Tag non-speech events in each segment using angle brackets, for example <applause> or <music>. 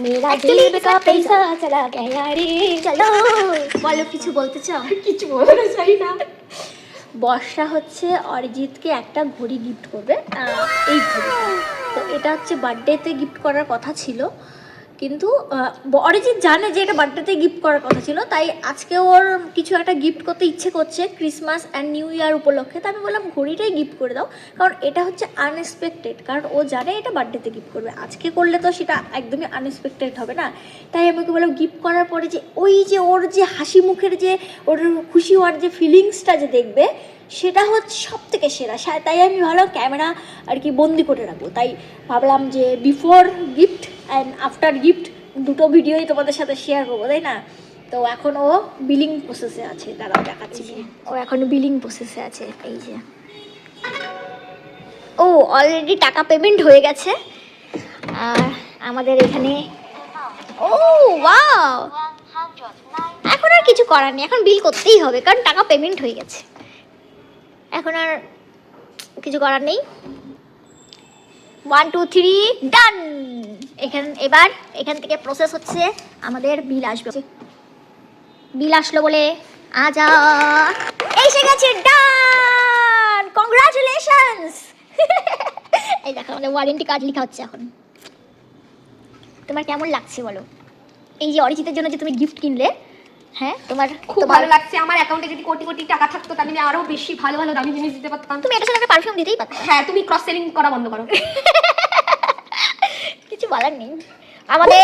মেরা দিল কা পয়সা চলা গয়া রে চলো বলো কিছু বলতে চাও? <laughs> কিছু বলতে চাই না। বর্ষা হচ্ছে অরিজিৎকে একটা ঘড়ি গিফট করবে এই ঘড়ি তো এটা হচ্ছে বার্থডেতে গিফট করার কথা ছিল। কিন্তু অরিজিৎ জানে যে এটা বার্থডেতে গিফট করার কথা ছিল, তাই আজকে ওর কিছু একটা গিফট করতে ইচ্ছে করছে ক্রিসমাস অ্যান্ড নিউ ইয়ার উপলক্ষে। তো আমি বললাম, ঘড়িটাই গিফট করে দাও। কারণ এটা হচ্ছে আনএক্সপেক্টেড কারণ ও জানে এটা বার্থডেতে গিফট করবে। আজকে করলে তো সেটা একদমই আনএক্সপেক্টেড হবে না। তাই আমি ওকে বললাম গিফট করার পরে যে ওই যে ওর যে হাসি মুখের যে, ওর খুশি হওয়ার যে ফিলিংসটা যে দেখবে, সেটা হচ্ছে সব থেকে সেরা তাই আমি ভাবলাম, ক্যামেরা আর কি বন্দি করে রাখব। তাই ভাবলাম যে before gift and after gift দুটো ভিডিওই তোমাদের সাথে শেয়ার করব তাই না? তো এখন ও বিলিং প্রসেসে আছে দাঁড়াও দেখাচ্ছি। ও এখন বিলিং প্রসেসে আছে এই যে। ও অলরেডি টাকা পেমেন্ট হয়ে গেছে। আর আমাদের এখানে ও ওয়াও এখন আর কিছু করার নেই এখন বিল করতেই হবে কারণ টাকা পেমেন্ট হয়ে গেছে। এখন আর কিছু করার নেই। ওয়ান টু থ্রি ডান এখান এবার এখান থেকে প্রসেস হচ্ছে আমাদের বিল আসবে। বিল আসলো বলে আজা এসে গেছে ডান! কংগ্রাচুলেশনস <laughs> এই দেখো আমাদের ওয়ারেন্টি কার্ড লেখা হচ্ছে এখন। তোমার কেমন লাগছে বলো? এই যে অরিজিতের জন্য যে তুমি গিফট কিনলে হ্যাঁ? তোমার খুব ভালো লাগছে। আমার অ্যাকাউন্টে যদি কোটি কোটি টাকা থাকতো তাহলে আমি আরও বেশি ভালো ভালো দামি জিনিস দিতে পারতাম। তুমি এটার সাথে একটা পারফিউম দিতেই পারো হ্যাঁ তুমি ক্রস সেলিং করা বন্ধ করো। <laughs> কিছু বলার নেই। আমাদের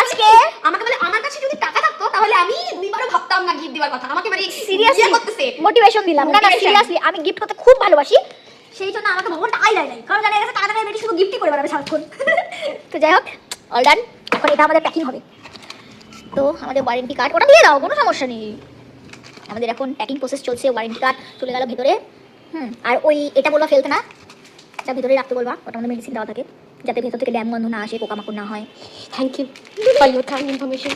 আজকে আমাকে বলে আমার কাছে যদি টাকা থাকতো তাহলে আমি দুইবারও ভাবতাম না গিফট দিবার কথা। আমাকে মানে সিরিয়াসলি ইয়ে করতেছে। মোটিভেশন দিলাম। না না সিরিয়াসলি আমি গিফট করতে খুব ভালোবাসি। সেই জন্য আমাকে ভগবান টাকাই দেয় নাই। কারণ জানে কাছে টাকা শুধু গিফটই করে বেড়াবে সারাক্ষণ। <laughs> তো যাই হোক অল ডান এখন এটা আমাদের প্যাকিং হবে। তো আমাদের ওয়ারেন্টি কার্ড ওটা দিয়ে দাও কোনো সমস্যা নেই। আমাদের এখন প্যাকিং প্রসেস চলছে ওয়ারেন্টি কার্ড চলে গেল ভেতরে। হুম আর ওই এটা বলবা ফেলতে না। এটা ভেতরে রাখতে বলবা ওটা আমাদের মেডিসিন দেওয়া থাকে। যাতে ভেতর থেকে ড্যাম গন্ধ না আসে পোকামাকড় না হয়। Thank you for your kind information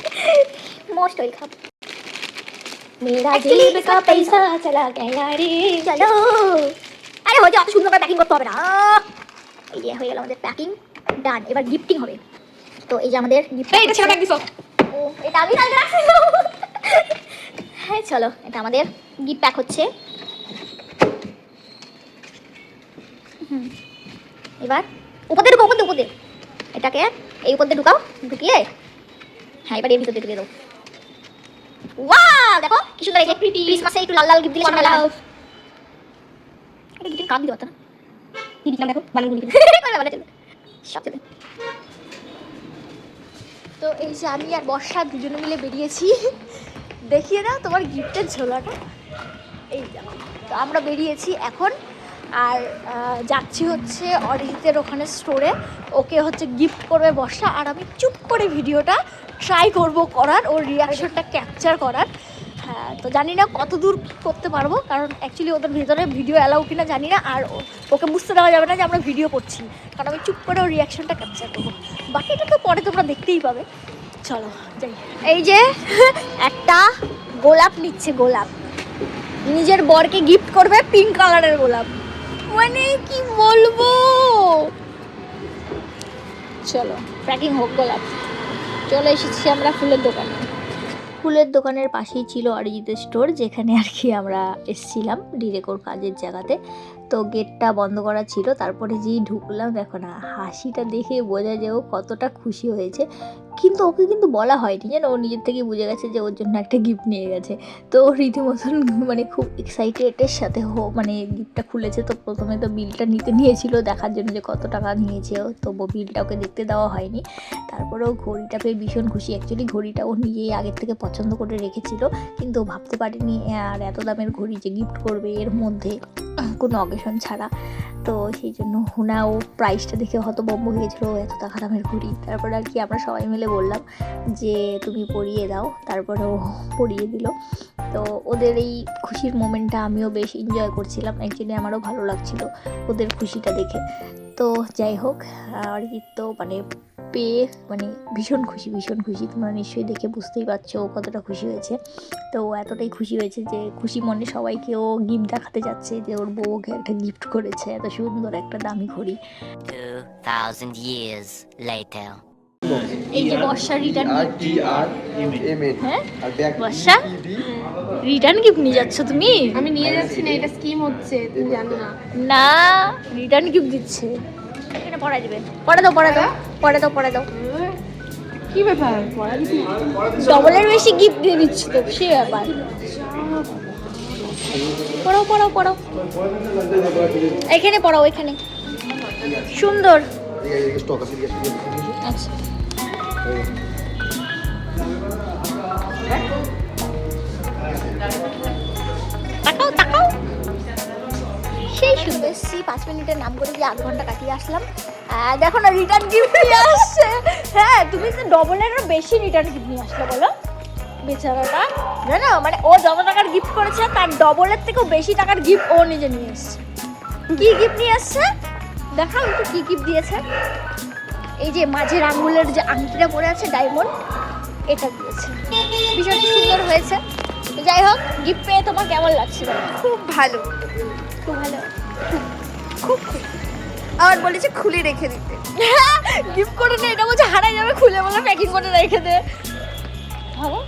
most welcome মেরা জেব কা পয়সা চলা গয়া রে চলো আরে হয়ে যাও সুন্দর করে প্যাকিং করতে হবে না এই যে হয়ে গেল আমাদের প্যাকিং ডান এবার গিফটিং হবে। তো এই যে আমাদের এটা ছেড়ে দিছো। ও এটা আমি কালকে রাখছি। হ্যাঁ চলো এটা আমাদের গিফট প্যাক হচ্ছে। হুম। এবার উপর দিয়ে ঢুকো উপর দিয়ে উপর দিয়ে এটাকে এই উপর দিয়ে ঢুকাও ঢুকিয়ে। হ্যাঁ এবার এর ভিতর দিয়ে ঢুকিয়ে দাও। ওয়াও দেখো কি সুন্দর এই যে ক্রিসমাসে একটু লাল লাল গিফট দিলে সামনে এটা গিফটের কাপ দিতে পারতো না? কি দিলাম দেখো বানানগুলি <laughs> সব চলবে তো এই যে আমি আর বর্ষা দুজনে মিলে বেরিয়েছি। দেখিয়ে না তোমার গিফটের ঝোলাটা। এই দেখো তো আমরা বেরিয়েছি এখন আর যাচ্ছি হচ্ছে অরিজিতের ওখানে স্টোরে ওকে হচ্ছে গিফট করবে বর্ষা, আর আমি চুপ করে ভিডিওটা ট্রাই করব করার, ওর রিয়াকশনটা ক্যাপচার করার। হ্যাঁ তো জানি না কত দূর করতে পারব, কারণ অ্যাকচুয়ালি ওদের ভেতরে ভিডিও অ্যালাউ কিনা জানি না, আর ওকে বুঝতে দেওয়া যাবে না যে আমরা ভিডিও করছি। কারণ আমি চুপ করে ওর রিয়াকশনটা ক্যাপচার করব। বাকিটা তো পরে তোমরা দেখতেই পাবে। চলো, যাই। এই যে, <laughs> একটা গোলাপ নিচ্ছে গোলাপ। নিজের বরকে গিফট করবে পিঙ্ক কালারের গোলাপ। কি বলব? চলো প্যাকিং হোক গোলাপ চলে এসেছি আমরা ফুলের দোকানে। ফুলের দোকানের পাশেই ছিল অরিজিতের স্টোর যেখানে আর কি আমরা এসছিলাম, ডিরেকোর কাজের জায়গাতে। তো গেটটা বন্ধ করা ছিল। তারপরে যেই ঢুকলাম, দেখো না, হাসিটা দেখে বোঝা যায় ও কতটা খুশি হয়েছে। কিন্তু ওকে কিন্তু বলা হয়নি। যেন ও নিজের থেকেই বুঝে গেছে যে ওর জন্য একটা গিফট নিয়ে গেছে। তো রীতিমতন <laughs> মানে খুব এক্সাইটেডের সাথে হো মানে গিফটটা খুলেছে। তো প্রথমে তো বিলটা নিতে নিয়েছিল দেখার জন্য যে কত টাকা নিয়েছে ও। তো বিলটা ওকে দেখতে দেওয়া হয়নি। তারপরে ও ঘড়িটা পেয়ে ভীষণ খুশি। অ্যাকচুয়ালি ঘড়িটা ও নিজেই আগের থেকে পছন্দ করে রেখেছিল। কিন্তু ভাবতে পারেনি আর এত দামের ঘড়ি যে গিফট করবে এর মধ্যে? কোনো অকেশন ছাড়া। তো সেই জন্য হুনা ও প্রাইসটা দেখে হতবম্ব হয়েছিল এত টাকা দামের ঘড়ি। তারপরে আর কি আমরা সবাই মিলে বললাম যে, তুমি পরিয়ে দাও। তারপরে ও পরিয়ে দিল। তো ওদের এই খুশির মোমেন্টটা আমিও বেশ এনজয় করছিলাম। অ্যাকচুয়ালি আমারও ভালো লাগছিল ওদের খুশিটা দেখে। তো যাই হোক অরিজিৎ তো মানে পেয়ে মানে ভীষণ খুশি ভীষণ খুশি। তোমরা নিশ্চয়ই দেখে বুঝতেই পারছ ও কতটা খুশি হয়েছে। তো ও এতটাই খুশি হয়েছে যে খুশি মনে সবাইকে ও গিফট দেখাতে যাচ্ছে যে ওর বউ ওকে একটা গিফট করেছে এত সুন্দর একটা দামি ঘড়ি। 2,000 years later. এই যে বর্ষার রিটার্ন আর টি আর এম এন হ্যাঁ? বর্ষা? রিটার্ন গিফট নিয়ে যাচ্ছ তুমি? আমি নিয়ে যাচ্ছি না এটা স্কিম হচ্ছে তুমি জানো না। না রিটার্ন গিফট দিচ্ছে। এখানে পড়া দিবে। পড়া দাও পড়া দাও পড়া দাও পড়া দাও। কি ব্যাপার? ডবলের বেশি গিফট দিয়ে দিচ্ছি তো সে ব্যাপার। পড়াও পড়াও পড়াও। এখানে পড়াও এখানে। সুন্দর। স্টক আছে জিজ্ঞাসা সেই সুন্দর এসছি। পাঁচ মিনিটের নাম করে দিয়ে আধ ঘণ্টা কাটিয়ে আসলাম। দেখো না রিটার্ন গিফট নিয়ে আসছে। হ্যাঁ তুমি যে ডবলেরও বেশি রিটার্ন গিফট নিয়ে আসলে, বলো। বেচারাটা। জানো মানে ও যত টাকার গিফট করেছে, তার ডবলের থেকেও বেশি টাকার গিফট ও নিজে নিয়ে এসছে। কি গিফট নিয়ে এসছে? দেখাও একটু কি গিফট দিয়েছে। এই যে মাঝের আঙ্গুলের যে আংটিটা পরে আছে ডায়মন্ড এটা দিয়েছে। বিষয়টা সুন্দর হয়েছে। তো যাই হোক গিফট পেয়ে তোমার কেমন লাগছে? বলো? খুব ভালো। খুব ভালো? খুব খুব আবার বলেছে খুলে রেখে দিতে। <laughs> গিফট করে না এটা বলছে হারাই যাবে খুলে বলে প্যাকিং করে রেখে দে। ভালো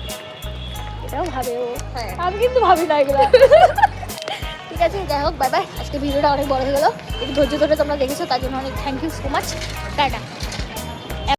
এটাও ভাবে ও। হ্যাঁ। আমি কিন্তু ভাবি না এগুলো। <laughs> ঠিক আছে যাই হোক বাই বাই আজকে ভিডিওটা অনেক বড় হয়ে গেলো। একটু ধৈর্য ধরে তোমরা দেখেছ তার জন্য অনেক thank you so much tata.